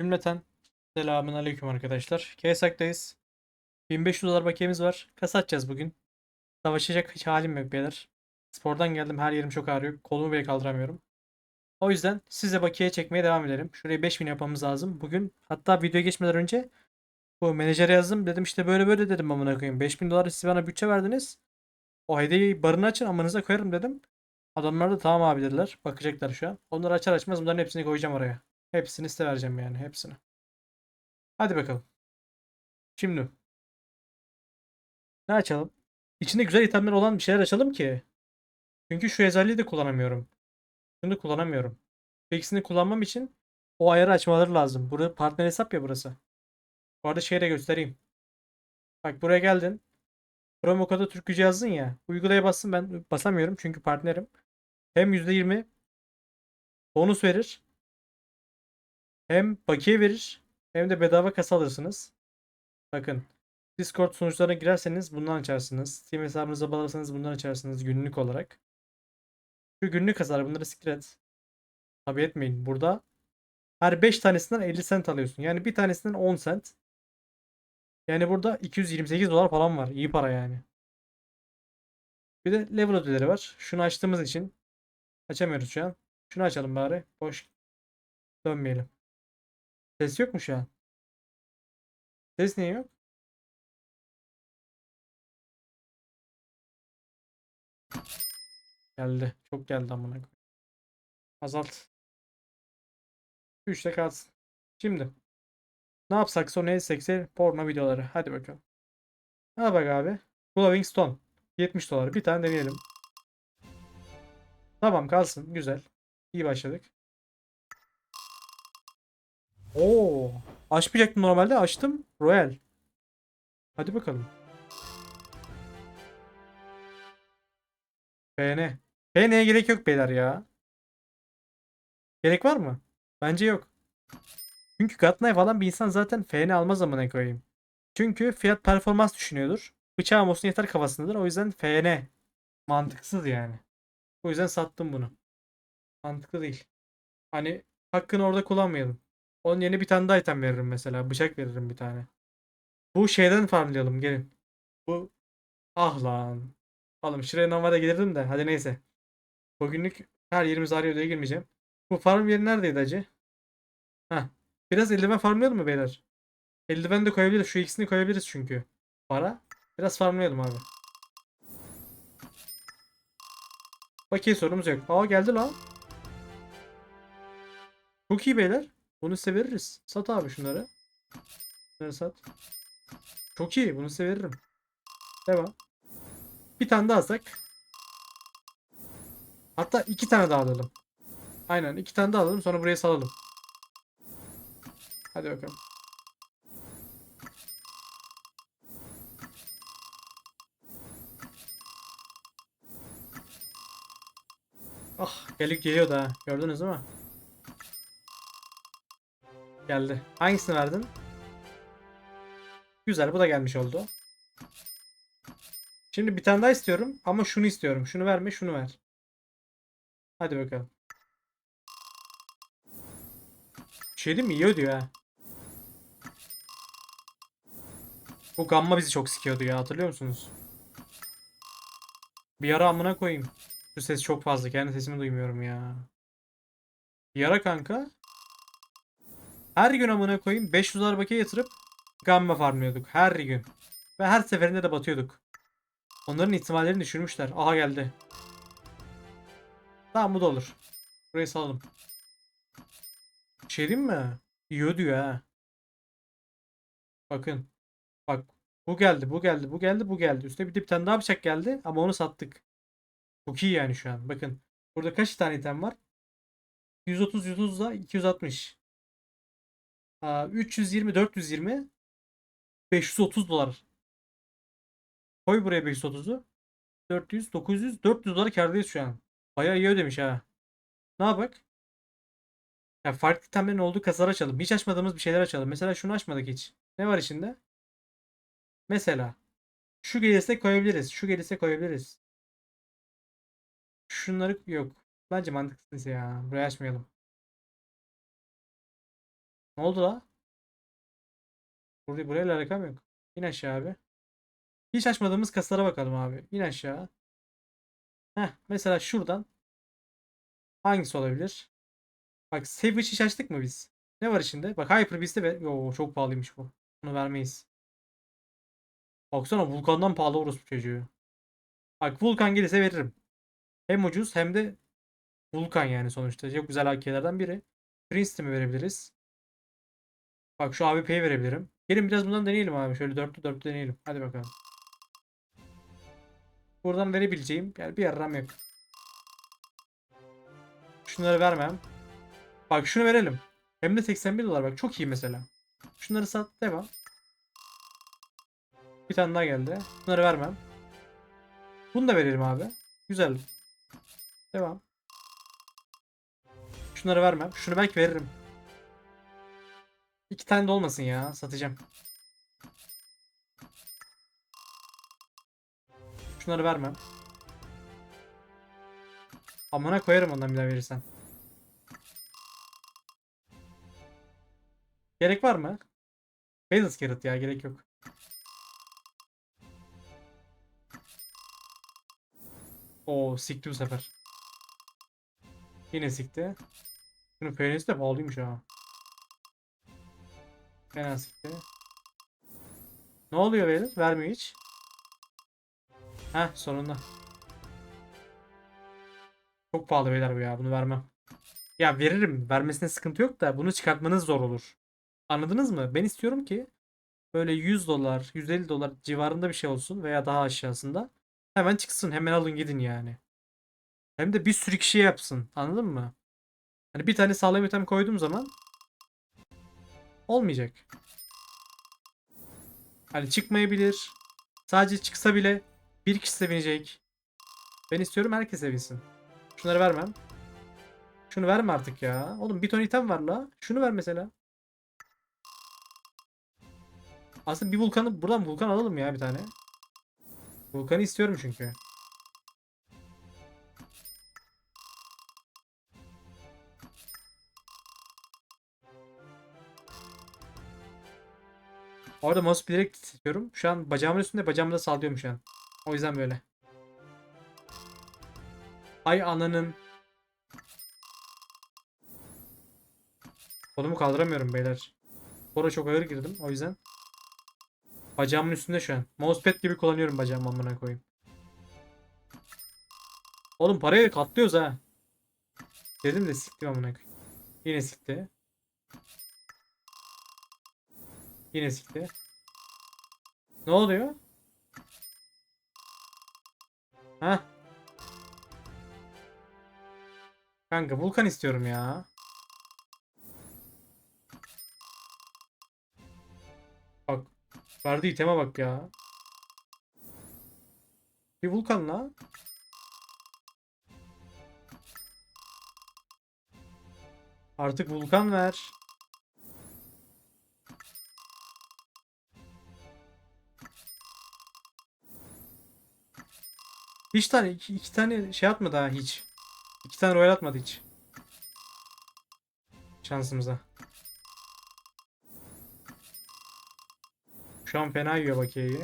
Cümleten selamun aleyküm arkadaşlar. KSAK'tayız. 1500 dolar bakiyemiz var. Kasa atacağız bugün. Savaşacak hiç halim yok beyler. Spordan geldim her yerim çok ağrıyor. Kolumu bile kaldıramıyorum. O yüzden size bakiye çekmeye devam edelim. Şurayı 5000 yapmamız lazım. Bugün hatta videoya geçmeden önce bu menajere yazdım. Dedim işte böyle böyle dedim amına koyayım. 5000 dolar siz bana bütçe verdiniz. O hediyeyi barını açın amanıza koyarım dedim. Adamlar da tamam abi dediler. Bakacaklar şu an. Onları açar açmaz bunların hepsini koyacağım oraya. Hepsini size vereceğim yani hepsini. Hadi bakalım. Şimdi. Ne açalım? İçinde güzel itemler olan bir şeyler açalım ki. Çünkü şu özelliği de kullanamıyorum. Şunu kullanamıyorum. Bu ikisini kullanmam için o ayarı açmaları lazım. Burada partner hesap ya burası. Bu arada şeyi de göstereyim. Bak buraya geldin. Promo kodu Türk yazdın ya. Uygulaya bassın ben basamıyorum çünkü partnerim. Hem %20 bonus verir. Hem bakiye verir. Hem de bedava kasa alırsınız. Bakın. Discord sunucularına girerseniz bundan açarsınız. Steam hesabınıza bağlarsanız bundan açarsınız günlük olarak. Şu günlük hasar bunları siktir et. Tabi etmeyin. Burada her 5 tanesinden 50 cent alıyorsun. Yani bir tanesinden 10 cent. Yani burada 228 dolar falan var. İyi para yani. Bir de level ödülleri var. Şunu açtığımız için açamıyoruz şu an. Şunu açalım bari. Boş dönmeyelim. Ses yok mu şu an? Ses niye yok? Geldi. Çok geldi amına koyayım. Azalt. 3'te kalsın. Şimdi. Ne yapsak son el sekse porno videoları. Hadi bakalım. Ne bak abi. Glowing Stone. 70 dolar. Bir tane deneyelim. Tamam kalsın. Güzel. İyi başladık. Oo. Açmayacaktım normalde. Açtım. Royal. Hadi bakalım. FN. FN'ye gerek yok beyler ya. Gerek var mı? Bence yok. Çünkü Gatnay falan bir insan zaten FN almaz amına koyayım. Çünkü fiyat performans düşünüyordur. Bıçağım olsun yeter kafasındadır. O yüzden FN. Mantıksız yani. O yüzden sattım bunu. Mantıklı değil. Hani hakkını orada kullanmayalım. Onun yerine bir tane daha item veririm mesela. Bıçak veririm bir tane. Bu şeyden farmlayalım gelin. Bu ah lan. Oğlum şuraya normalde gelirdim de hadi neyse. Bugünlük her yerimiz arıyor diye girmeyeceğim. Bu farm yeri neredeydi acı? Heh. Biraz eldiven farmlayalım mı beyler? Eldiven de koyabiliriz. Şu ikisini koyabiliriz çünkü. Para. Biraz farmlayalım abi. Bakiye sorumuz yok. Aa geldi lan. Çok iyi beyler. Bunu size veririz. Sat abi şunları. Şunları sat. Çok iyi. Bunu size veririm. Devam. Bir tane daha alsak. Hatta iki tane daha alalım. Aynen iki tane daha alalım sonra buraya salalım. Hadi bakalım. Ah gelip geliyor da gördünüz mi? Geldi. Hangisini verdin? Güzel bu da gelmiş oldu. Şimdi bir tane daha istiyorum ama şunu istiyorum. Şunu verme şunu ver. Hadi bakalım. Bir şey değil mi? İyi ödüyor ha. Bu gamma bizi çok sikiyordu ya hatırlıyor musunuz? Bir ara amına koyayım. Şu ses çok fazla. Kendi sesimi duymuyorum ya. Bir ara kanka. Her gün amına koyayım 500 dolar bakiye yatırıp gamma farmlıyorduk. Her gün. Ve her seferinde de batıyorduk. Onların ihtimallerini düşürmüşler. Aha geldi. Tamam bu da olur. Burayı salalım. Bir şey mi? İyi diyor ha. Bakın. Bak. Bu geldi, bu geldi, bu geldi, bu geldi. Üstüne bir de bir tane daha bıçak geldi ama onu sattık. Çok iyi yani şu an. Bakın. Burada kaç tane item var? 130, 130 da 260. Aa, 320, 420. 530 dolar. Koy buraya 530'u. 400, 900, 400 dolar kârdayız şu an. Bayağı iyi ödemiş ha. Ne yapak? Ya farklı itemlerin olduğu kasalar açalım. Hiç açmadığımız bir şeyler açalım. Mesela şunu açmadık hiç. Ne var içinde? Mesela şu gelirse koyabiliriz. Şu gelirse koyabiliriz. Şunları yok. Bence mantıksız ya. Burayı açmayalım. Ne oldu la? Buraya, burayla alakam yok. İn aşağı abi. Hiç açmadığımız kasalara bakalım abi. İn aşağı. Heh, mesela şuradan hangisi olabilir? Bak Savage hiç açtık mı biz? Ne var içinde? Bak Hyper Beast'te ve Yo, çok pahalıymış bu. Bunu vermeyiz. Baksana Vulkan'dan pahalı orospu çocuğu. Bak Vulkan gelirse veririm. Hem ucuz hem de Vulkan yani sonuçta. Çok güzel AK'lerden biri. Princeton'ı verebiliriz. Bak şu AWP'yi verebilirim. Gelin biraz bundan deneyelim abi. Şöyle dörtlü dörtlü deneyelim. Hadi bakalım. Buradan verebileceğim yani bir yarram yok. Şunları vermem. Bak şunu verelim. Hem de 81 dolar bak çok iyi mesela. Şunları sat devam. Bir tane daha geldi. Bunları vermem. Bunu da verelim abi. Güzel. Devam. Şunları vermem. Şunu belki veririm. İki tane de olmasın ya. Satacağım. Şunları vermem. Amına koyarım ondan bir daha verirsen. Gerek var mı? Bayless Carrot ya gerek yok. Oo sikti bu sefer. Yine sikti. Şunun peynisi de pahalıymış ha. Fena sikti. Ne oluyor beyler? Vermiyor hiç. Heh sonunda. Çok pahalı beyler bu ya. Bunu vermem. Ya veririm. Vermesine sıkıntı yok da bunu çıkartmanız zor olur. Anladınız mı? Ben istiyorum ki böyle 100 dolar, 150 dolar civarında bir şey olsun veya daha aşağısında. Hemen çıksın. Hemen alın gidin yani. Hem de bir sürü kişiye yapsın. Anladın mı? Hani bir tane sağlam item koyduğum zaman olmayacak. Hani çıkmayabilir. Sadece çıksa bile bir kişi sevinecek. Ben istiyorum herkes sevinsin. Şunları vermem. Şunu verme artık ya. Oğlum bir ton item var la. Şunu ver mesela. Aslında bir vulkanı buradan vulkan alalım ya bir tane. Vulkanı istiyorum çünkü. Orada mouse bilerek istiyorum. Şu an bacağımın üstünde bacağımı da sallıyorum şu an. O yüzden böyle. Ay ananın. Kolumu kaldıramıyorum beyler. Spora çok ağır girdim o yüzden. Bacağımın üstünde şu an. Mousepad gibi kullanıyorum bacağımı amına koyayım. Oğlum parayı katlıyoruz ha. Dedim de siktim amına koyayım. Yine sikti. Yine sikti. Ne oluyor? Ha? Kanka Vulkan istiyorum ya. Bak. Verdiği iteme bak ya. Bir Vulkan'la. Artık Vulkan ver. Hiç tane iki, iki tane şey atmadı ha hiç. İki tane royal atmadı hiç. Şansımıza. Şu an fena yiyor bakiyeyi.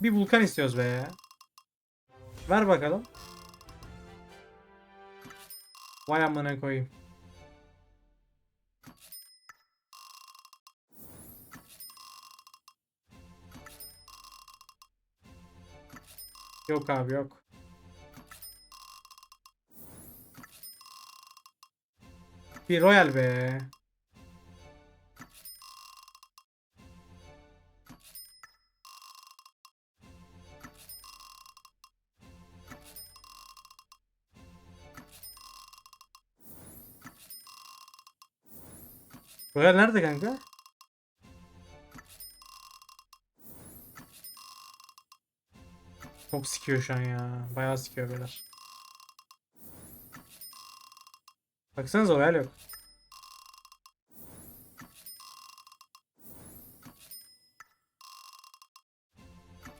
Bir vulkan istiyoruz be. Ver bakalım. Vay amına koyayım. Yok abi yok. Bir royal be. Royal nerede kanka? Çok sikiyor şu an ya. Bayağı sikiyor beyler. Baksanıza Royal yok.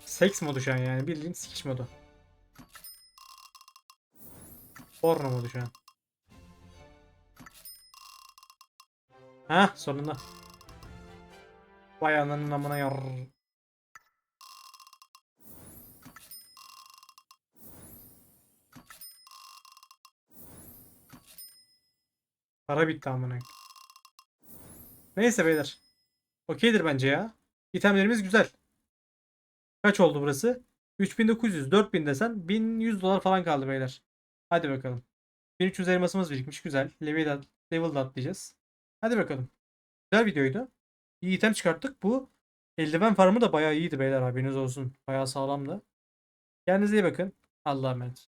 Seks modu şu an yani. Bildiğin sikiş modu. Porno modu şu an. Heh sonunda. Vay ananın amına yar. Para bitti amına. Neyse beyler. Okeydir bence ya. İtemlerimiz güzel. Kaç oldu burası? 3900, 4000 desen 1100 dolar falan kaldı beyler. Hadi bakalım. 1300 elmasımız birikmiş. Güzel. Level, level da atlayacağız. Hadi bakalım. Güzel videoydu. İyi item çıkarttık. Bu eldiven farmı da bayağı iyiydi beyler haberiniz olsun. Bayağı sağlamdı. Kendinize iyi bakın. Allah'a emanet.